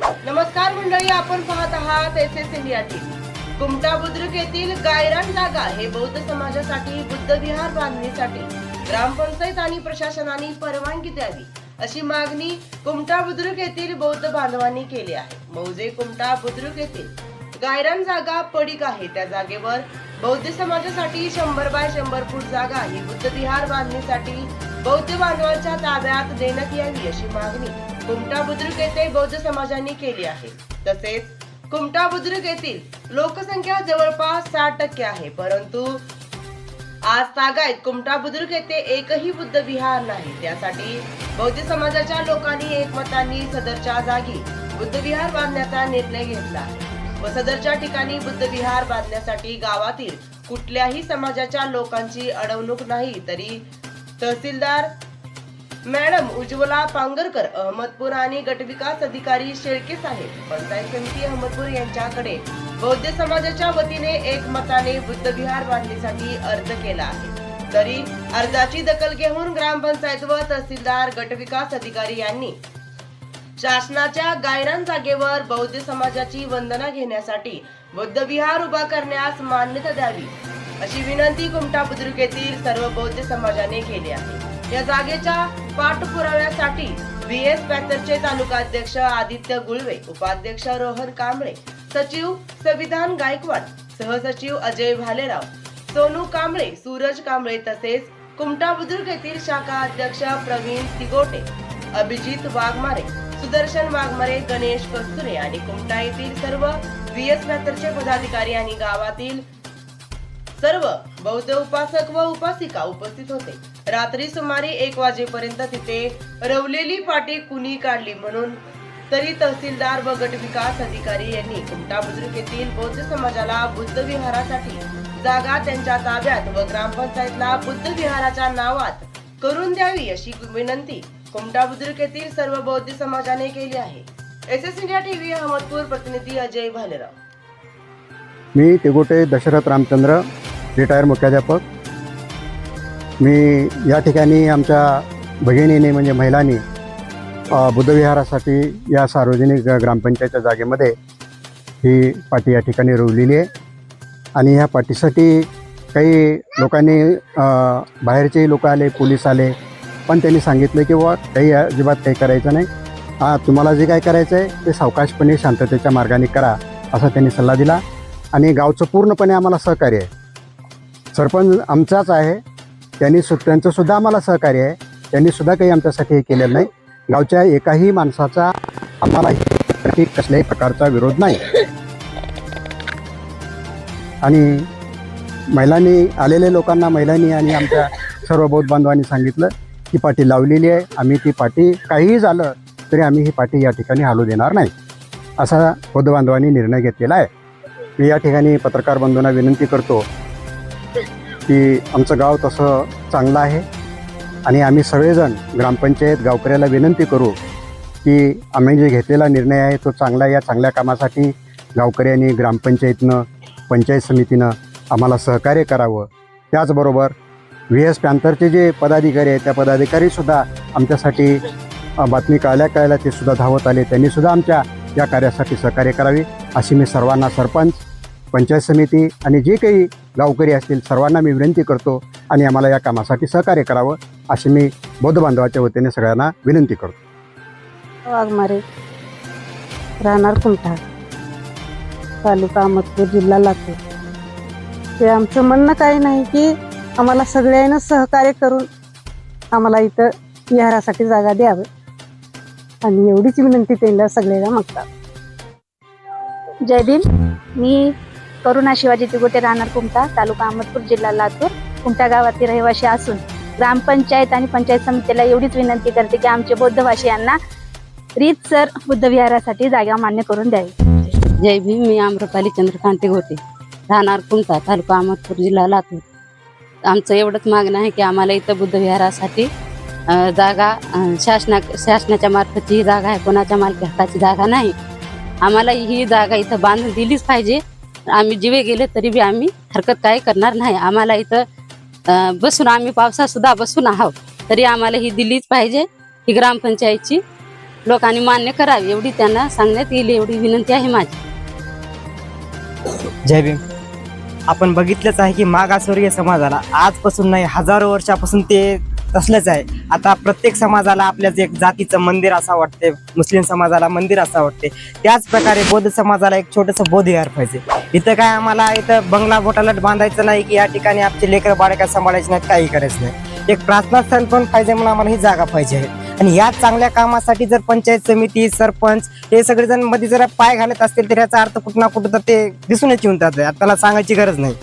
नमस्कार मंडळी आपण पाहत आहात S S India TV Kumta Budruk येथील गायरान जागा हे बौद्ध समाजासाठी बुद्ध विहार बांधणीसाठी ग्रामपंचायत आणि प्रशासनाने परवानगी द्यावी अशी मागणी कुमटा बुद्रुक येथील बौद्ध बांधवांनी केली आहे. मौजे कुमटा बुद्रुक येथील गायरान जागा पडीक आहे. त्या जागेवर बौद्ध समाजासाठी शंभर बाय शंभर फूट जागा ही बुद्ध विहार बांधणीसाठी बौद्ध बांधवांच्या ताब्यात देण्यात यावी अशी मागणी कुमटा बुद्रुक येथे बौद्ध समाजाने केली आहे. तसेच कुमटा बुद्रुक येथील लोकसंख्या जवळपास साठ टक्के आहे परंतु आज तागायत कुमटा बुद्रुक येथे एकही बुद्ध विहार नाही. त्यासाठी बौद्ध समाजाच्या लोकांनी एकमतांनी सदरच्या जागी बुद्ध विहार बांधण्याचा निर्णय घेतला आहे. व सदरच्या ठिकाणी बुद्ध विहार बांधण्यासाठी गावातील कुठल्याही समाजाच्या लोकांची अडवणूक नाही तरी तहसीलदार मॅडम उज्ज्वला पांगरकर अहमदपूर आणि गटविकास अधिकारी शेळके साहेब पंचायत समिती अहमदपूर यांच्याकडे बौद्ध समाजाच्या वतीने एकमताने बुद्ध विहार बांधणीसाठी अर्ज केला आहे. तरी अर्जाची दखल घेऊन ग्रामपंचायत व तहसीलदार गटविकास अधिकारी यांनी शासनाच्या गायरान जागेवर बौद्ध समाजाची वंदना घेण्यासाठी बुद्ध विहार उभा करण्यास मान्यता द्यावी अशी विनंती कुमटा बुद्रुक येथील सर्व बौद्ध समाजाने केली आहे. या जागेच्या पाठपुराव्यासाठी व्ही एस पॅथरचे तालुका अध्यक्ष आदित्य गुळवे उपाध्यक्ष रोहन कांबळे सचिव संविधान गायकवाड सहसचिव अजय भालेराव सोनू कांबळे सूरज कांबळे तसेच कुमटा बुद्रुक येथील शाखा अध्यक्ष प्रवीण तिगोटे अभिजित वाघमारे सुदर्शन वाघमारे गणेश कस्तुरे आणि कुमटा येथील सर्व व्ही एस पॅथरचे पदाधिकारी आणि गावातील सर्व बौद्ध उपासक व उपासिका उपस्थित होते. रात्री सुमारे एक वाजेपर्यंत तिथे रवलेली पाटी कुणी काढली म्हणून तरी तहसीलदार व गट विकास अधिकारी यांनी कुमटा बुद्रुक येथील बौद्ध समाजाला बुद्ध विहारासाठी जागा त्यांच्या ताब्यात व ग्रामपंचायतला बुद्ध विहाराच्या नावात करून द्यावी अशी विनंती कुमटा बुद्रुक येथील सर्व बौद्ध समाजाने केली आहे. S S India TV Ahmedpur प्रतिनिधी अजय भालेराव. मी तिगोटे दशरथ रामचंद्र रिटायर मुख्याध्यापक. मी या ठिकाणी आमच्या भगिनीने म्हणजे महिलांनी अ, बुद्धविहारासाठी या सार्वजनिक ग्रामपंचायतच्या जागेमध्ये ही पाटी या ठिकाणी रोवलेली आहे. आणि ह्या पाटीसाठी काही लोकांनी अ, बाहेरचेही लोक आले पोलीस आले पण त्यांनी सांगितलं की बाबा काही अजिबात काही करायचं नाही. हा तुम्हाला जे काय करायचं आहे ते सावकाशपणे शांततेच्या मार्गाने करा असा त्यांनी सल्ला दिला. आणि गावचं पूर्णपणे आम्हाला सहकार्य आहे. सरपंच आमचाच आहे. त्यांनी सु त्यांचं सुद्धा आम्हाला सहकार्य आहे. त्यांनी सुद्धा काही आमच्यासाठी हे केलेलं नाही. गावच्या एकाही माणसाचा आम्हाला कसल्याही प्रकारचा विरोध नाही. आणि महिलांनी आलेल्या लोकांना महिलांनी आणि आमच्या सर्व बौद्ध बांधवांनी सांगितलं की पाटी लावलेली आहे. आम्ही ती पाटी काहीही झालं तरी आम्ही ही पाटी या ठिकाणी हालू देणार नाही. असा बौद्ध बांधवांनी निर्णय घेतलेला आहे. मी या ठिकाणी पत्रकार बंधूंना विनंती करतो की आमचं गाव तसं चांगलं आहे. आणि आम्ही सगळेजण ग्रामपंचायत गावकऱ्याला विनंती करू की आम्ही जे घेतलेला निर्णय आहे तो चांगला या चांगल्या कामासाठी गावकऱ्यांनी ग्रामपंचायतनं पंचायत समितीनं आम्हाला सहकार्य करावं. त्याचबरोबर व्ही एस पॅन्थरचे जे पदाधिकारी आहेत त्या पदाधिकारीसुद्धा आमच्यासाठी बातमी कळल्या कळल्या ते सुद्धा धावत आले. त्यांनीसुद्धा आमच्या या कार्यासाठी सहकार्य करावे. अशी मी सर्वांना सरपंच पंचायत समिती आणि जे काही गावकरी असतील सर्वांना मी विनंती करतो आणि आम्हाला या कामासाठी सहकार्य करावं अशी मी बौद्ध बांधवाच्या वतीने सगळ्यांना विनंती करतो. वाघमारे राहणार कुमठा तालुका अहमदपूर जिल्हा लातूर. ते आमचं म्हणणं काही नाही की आम्हाला सगळ्यांना सहकार्य करून आम्हाला इथं विहारासाठी जागा द्यावी. आणि एवढीच विनंती त्यांना सगळ्यांना मागतात. जय भीम मी करुणा शिवाजी तिगोटे राहणार कुमटा तालुका अहमदपूर जिल्हा लातूर. कुमटा गावातील रहिवाशी असून ग्रामपंचायत आणि पंचायत समितीला एवढीच विनंती करते की आमचे बौद्धवासियांना रीतसर बुद्ध विहारासाठी जागा मान्य करून द्यावी. जय भीम मी आम्रपाली चंद्रकांत घोटे राहणार कुमटा तालुका अहमदपूर जिल्हा लातूर. आमचं एवढंच मागणं आहे की आम्हाला इथं बुद्धविहारासाठी जागा शासना शासनाच्या मार्फतची ही जागा आहे. कोणाच्या मालकी हक्काची जागा नाही. आम्हाला ही जागा इथं बांधून दिलीच पाहिजे. आम्ही जिवे गेले तरी बी आम्ही हरकत काय करणार नाही. आम्हाला इथं बसून आम्ही पावसात सुद्धा बसून आहोत. तरी आम्हाला ही दिलीच पाहिजे ही ग्रामपंचायतची. लोकांनी मान्य करावी एवढी त्यांना सांगण्यात येईल एवढी विनंती आहे माझी. जय भीम. आपण बघितलंच आहे की मागासवर्गीय समाजाला आजपासून नाही हजारो वर्षापासून ते तसलंच आहे. आता प्रत्येक समाजाला आपल्याच एक जातीचं मंदिर असं वाटते मुस्लिम समाजाला मंदिर असं वाटते त्याच प्रकारे बौद्ध समाजाला एक छोटंसं बोधविहार पाहिजे. इथं काय आम्हाला इथं बंगला बोटालट बांधायचं नाही की या ठिकाणी आमचे लेकर बाळ काय सांभाळायचे नाहीत काही करायचं नाही. एक प्रार्थना स्थान पण पाहिजे म्हणून आम्हाला ही जागा पाहिजे आहे. आणि या चांगल्या कामासाठी जर पंचायत समिती सरपंच हे सगळेजणमध्ये जर पाय घालत असतील तर याचा अर्थ कुठं ना कुठं तर ते दिसूनच येऊन जातं त्याला सांगायची गरज नाही.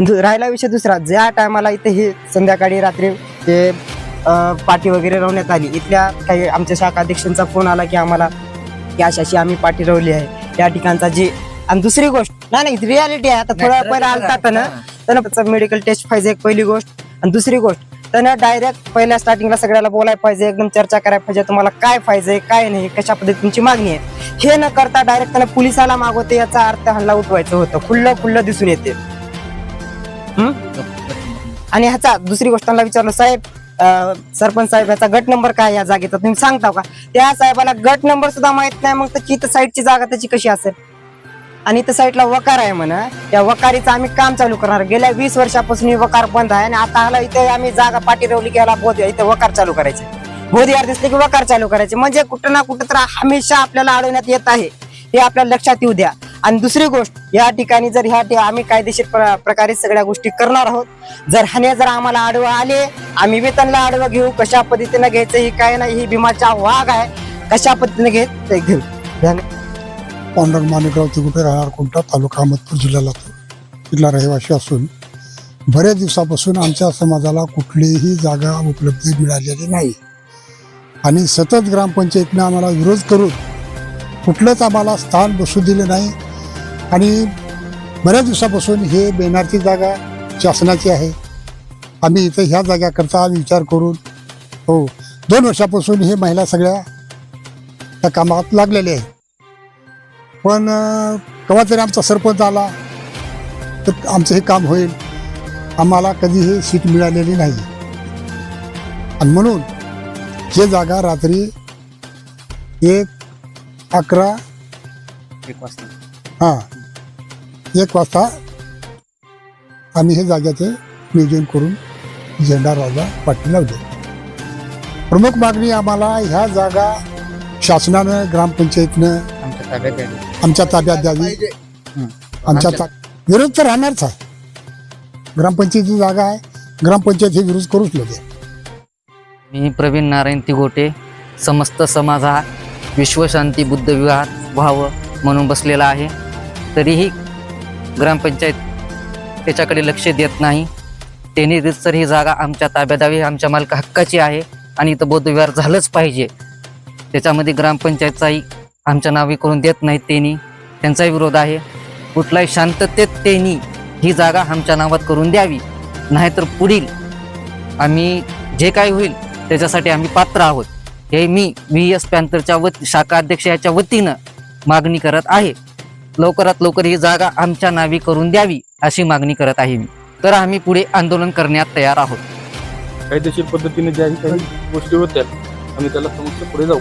राहिला विषय दुसरा. ज्या टायमाला इथे हे संध्याकाळी रात्री ते पाठी वगैरे रवण्यात आली. इथल्या काही आमच्या शाखा अध्यक्षांचा फोन आला की आम्हाला की अशी अशी आम्ही पाठी रवली आहे. या ठिकाणचा जी आणि दुसरी गोष्ट नाही नाही रियालिटी आहे. आता थोडा पहिला आलता ना त्यांना मेडिकल टेस्ट पाहिजे एक पहिली गोष्ट. आणि दुसरी गोष्ट त्यांना डायरेक्ट पहिल्या स्टार्टिंगला सगळ्याला बोलायला पाहिजे एकदम चर्चा करायला पाहिजे तुम्हाला काय पाहिजे काय नाही कशा पद्धतीने तुमची मागणी आहे. हे न करता डायरेक्ट त्यांना पोलिसाला मागवते याचा अर्थ हल्ला उठवायचं होतं. खुल्लं खुल्लं दिसून येते? आणि ह्याचा दुसरी गोष्ट त्यांना विचारलं साहेब अं, सरपंच साहेब याचा गट नंबर काय या जागेचा? तुम्ही सांगता का? त्या साहेबाला गट नंबर सुद्धा माहीत नाही मग त्याची इथं साईडची जागा त्याची कशी असेल? आणि इथं साईडला वकार आहे म्हणा त्या वकारीचं आम्ही काम चालू करणार. गेल्या वीस वर्षापासून ही वकार बंद आहे आणि आता आला इथे आम्ही जागा पाठीरवली गेला की याला बोध वकार चालू करायचे. बोध यार दिसले की वकार चालू करायचे. म्हणजे कुठं ना कुठं तर हमेशा आपल्याला अडवण्यात येत आहे. हे आपल्याला लक्षात येऊ द्या. आणि दुसरी गोष्ट या ठिकाणी जर ह्या आम्ही कायदेशीर प्र- प्रकारे सगळ्या गोष्टी करणार आहोत जर ह्याने जर आम्हाला आडवं आले आम्ही वेतनला आडवं घेऊ कशा पद्धतीनं घ्यायचं ही काय नाही ही भीमाचा वाघ आहे कशा पद्धतीने घेत ते घेऊ. पांडुरंग माणिकराव तिकुटे राहणार? कोणता तालुका? अहमदपूर जिल्हा तिथला इथला रहिवासी असून बऱ्याच दिवसापासून आमच्या समाजाला कुठलीही जागा उपलब्ध मिळालेली नाही. आणि सतत ग्रामपंचायतीनं आम्हाला विरोध करून कुठलंच आम्हाला स्थान बसू दिले नाही. आणि बऱ्याच दिवसापासून हे बेनारची जागा शासनाची आहे. आम्ही इथं ह्या जाग्याकरता विचार करून हो दोन वर्षापासून हे महिला सगळ्या त्या कामात लागलेले आहेत. पण केव्हा तरी आमचा सरपंच आला तर आमचं हे काम होईल. आम्हाला कधी हे सीट मिळालेली नाही. आणि म्हणून हे जागा रात्री एक अकरा हां. एक वाजता आम्ही हे जाग्याचे नियोजन करून झेंडा राजा पाठी लावले प्रमुख मागणी आम्हाला ह्या जागा शासनानं ग्रामपंचायतीनं आमच्या ताब्यात द्यावी. आमच्या ता विरोध तर राहणारच आहे. ग्रामपंचायतीची जागा आहे. ग्रामपंचायत हे विरोध करूच लगे मी प्रवीण नारायण तिगोटे समस्त समाज हा विश्वशांती बुद्ध विवाह व्हावं म्हणून बसलेला आहे. तरीही ग्रामपंचायत त्याच्याकडे लक्ष देत नाही. त्यांनी सर ही जागा आमच्या ताब्यात आमच्या मालका हक्काची आहे आणि इथं बौद्धविहार झालंच पाहिजे. त्याच्यामध्ये ग्रामपंचायतचाही आमच्या नावे करून देत नाहीत त्यांनी. त्यांचाही विरोध आहे. कुठलाही शांततेत त्यांनी ही जागा आमच्या नावात करून द्यावी. नाहीतर पुढील आम्ही जे काही होईल त्याच्यासाठी आम्ही पात्र आहोत. हे मी व्ही एस पॅन्थरच्या वत शाखा अध्यक्ष याच्या वतीनं मागणी करत आहे. लवकरात लवकर ही जागा आमच्या नावी करून द्यावी अशी मागणी करत आहे मी. तर आम्ही पुढे आंदोलन करण्यात तयार आहोत. कायदेशीर पद्धतीने ज्याही काही गोष्टी होत्या आम्ही त्याला समस्या पुढे जाऊ.